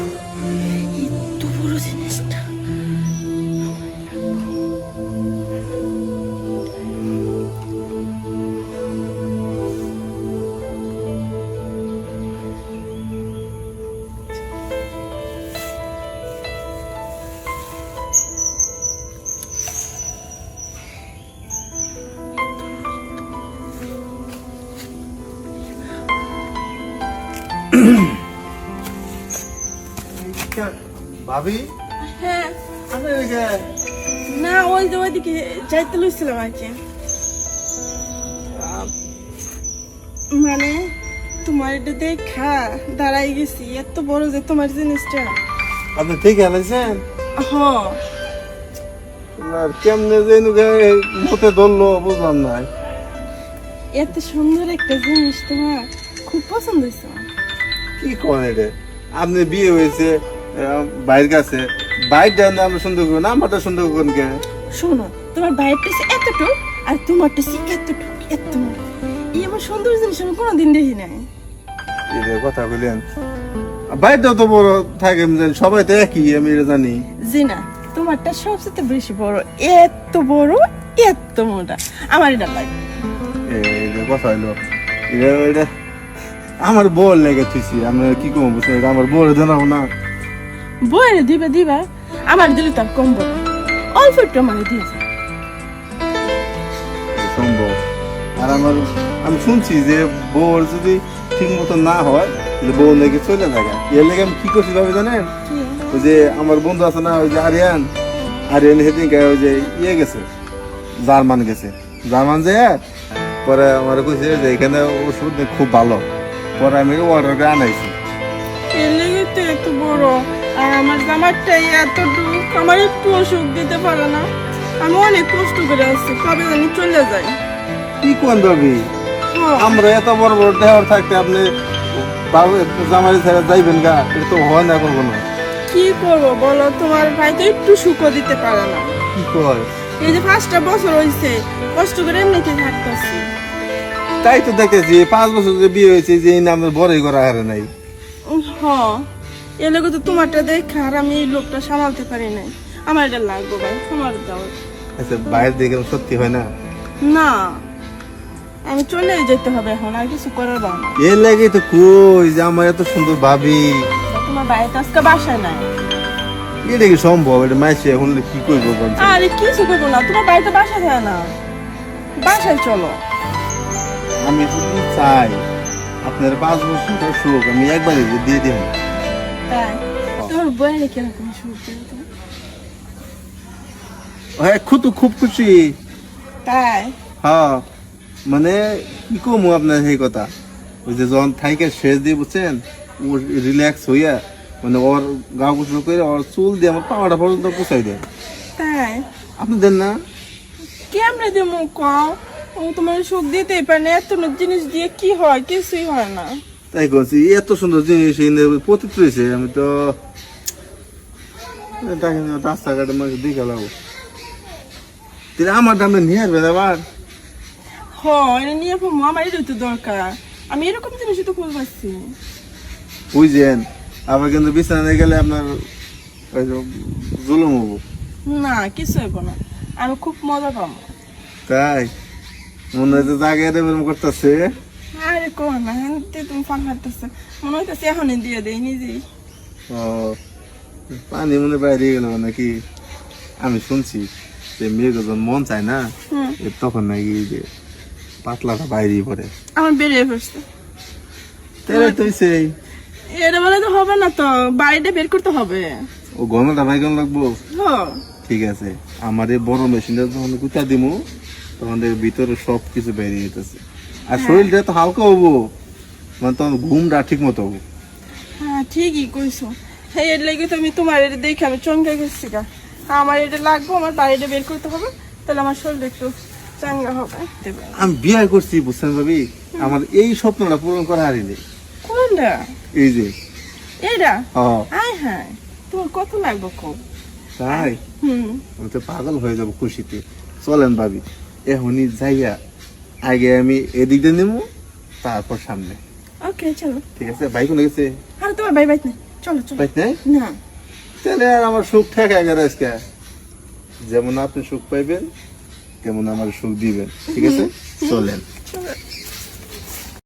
এত ভাবি? হ্যাঁ। আপনি এদিকে না ওই যে ওইদিকে যাইতে লইছিলাম আর কি। মানে তোমার এটা দেখা দাঁড়াই গেছি এত বড় যে তোমার জিনিসটা। আপনি ঠিক আছেন হ। আর কেমনে যেন মতে ধরলো বুঝলাম না। এত সুন্দর একটা জিনিস তোমার খুব পছন্দ হয়েছে। কি করেন এটা? আপনি বিয়ে হয়েছে আহ, বাইরের কাছে বাইরটা না আমরা সুন্দর করুন আমারটা সুন্দর করুন কে? শোনো তোমার বাইরটা এতটুক আর তোমারটা হচ্ছে এতটুক এত এই আমার সুন্দর জিনিস আমি কোনোদিন দেখি নাই। এটা কথা বললেন বাইরটা তো বড় থাকে সবাই তো একই আমি এটা জানি। জি না তোমারটা সবচেয়ে বেশি বড় এত বড় এত মোটা। আমার এটা লাগে যে কথা হইল। এটা এটা আমার বল লেগে থুইছি আমরা কি করব বুঝছেন আমার বল জানাব না। বইরে দিবে দিবা আমার দিলে তার কম অল্প একটু আমার দিয়েছে সম্ভব আর আমার আমি শুনছি যে বউর যদি ঠিক মতো না হয় যে বউ নাকি চলে থাকে এর লেগে আমি কি করছি ভাবে জানেন? ওই যে আমার বন্ধু আছে না ওই যে আরিয়ান আরিয়ান সেদিন ওই যে ইয়ে গেছে জার্মান গেছে। জার্মান যে পরে আমার কইছে যে এখানে ওষুধ খুব ভালো। পরে আমি অর্ডার করে আনাইছি এর লেগে তো এত বড়। আর আমার জামারটাই এতটুক আমার একটু অসুখ দিতে পারে না। আমি অনেক কষ্ট করে আসছি কবে জানি চলে যাই। কি কোন ভাবি হ্যাঁ, আমরা এত বড় বড় দেওয়ার থাকতে আপনি জামাই ছেড়ে যাইবেন গা এটা তো হয় না কখনো। কি করব বলো তোমার ভাই তো একটু সুখও দিতে পারে না। কি কয়? এই যে পাঁচটা বছর হয়েছে কষ্ট করে এমনিতে থাকতেছি। তাই তো দেখতেছি পাঁচ বছর যে বিয়ে হয়েছে যে এই নামের বড়ই করা হারে নাই। হ এর লেগে তো তোমারটা দেখে আর আমি এই লোকটা সামালতে পারি নাই। আমার এটা লাগবে ভাই আমার দাও। আচ্ছা বাইরে দেখে সত্যি হয় না? না আমি চলে যেতে হবে এখন আর কিছু করার বা না। এর লাগে তো কই যে আমার এত সুন্দর ভাবি। তোমার বাড়িতে আজকে বাসায় নাই? এটা কি সম্ভব এটা মাইছে এখন কি করব বলছে আরে কিছু করব না তোমার বাড়িতে বাসা যায় না। বাসায় চলো। আমি যদি চাই আপনার পাঁচ বছর সুখ আমি একবারে দিয়ে দিব তাই। কীরকম? হ্যাঁ খুব খুব খুশি। তাই? হ্যাঁ মানে কি কমু আপনার সেই কথা? ওই যে যখন থাইকে শেষ দিয়ে বুঝছেন ও রিল্যাক্স হইয়া মানে ওর গা গোসল করে ওর চুল দিয়ে আমার পাওয়াটা পর্যন্ত পুষাই দেয়। তাই? আপনি দেন না। কেমনে দেবো কও? ও তোমার সুখ দিতেই পারে না এত জিনিস দিয়ে কি হয়? কিছুই হয় না। তাই করছি। এত সুন্দর জিনিস পতিত রয়েছে আমি তো রাস্তাঘাটে মানুষ দেখে লাগবো তাহলে আমার দামে নিয়ে আসবেন আবার? হ এটা নিয়ে আমার এটা তো দরকার। আমি এরকম জিনিসই তো খুঁজে পাচ্ছি। বুঝছেন? আবার কিন্তু বিছানায় গেলে আপনার জুলুম হব। না কিছু হইব না। আমি খুব মজা পাবো। তাই? মনে হচ্ছে জায়গায় এরকম করতেছে। আরে কো না তুমি ফান হাঁটতেছে। মনে হইতেছে এখনই দিয়ে দেই নিজেই। ও পানি মনে বাইরে গেল নাকি? আমি শুনছি যে মেয়ে যখন মন চায় না তখন নাকি যে পাতলাটা বাইরে পড়ে। আমার বেরিয়ে পড়ছে। তাহলে তো সেই। এটা বলে তো হবে না তো বাড়িটা বের করতে হবে। ও গণটা বাইগন লাগবো? হ। ঠিক আছে। আমার এই বড় মেশিনটা যখন গুতা দিমু তখন ভিতরে সব কিছু বেরিয়ে যেতেছে। আর শরীরটা তো হালকা হব। মানে তখন ঘুমটা ঠিক মতো হব। হ্যাঁ ঠিকই কইছো। হ্যাঁ এর লেগে তো আমি তোমার এটা দেখে আমি চমকে গেছি গা। আমার এটা লাগবে আমার বাড়িটা বের করতে হবে তাহলে আমার শরীর একটু চাঙ্গা হবে। আমি বিয়ে করছি বুঝছেন ভাবি? আমার এই স্বপ্নটা পূরণ করা হারিনি কোনটা? এই যে। এটা আয় হ্যাঁ তোমার কত লাগবে খুব। তাই? হুম। আমি তো পাগল হয়ে যাব খুশিতে। চলেন ভাবি এখনই যাইয়া আগে আমি এদিক দিয়ে নেব তারপর সামনে। ওকে চলো। ঠিক আছে ভাই কোন গেছে? আরে তোমার ভাই বাইক নেই। চলো চলো। বাইক নেই? না। তাহলে আর আমার সুখ থাকে আগে আজকে। যেমন আপনি সুখ পাইবেন তেমন আমার সুখ দিবেন। ঠিক আছে? চলেন। চলো।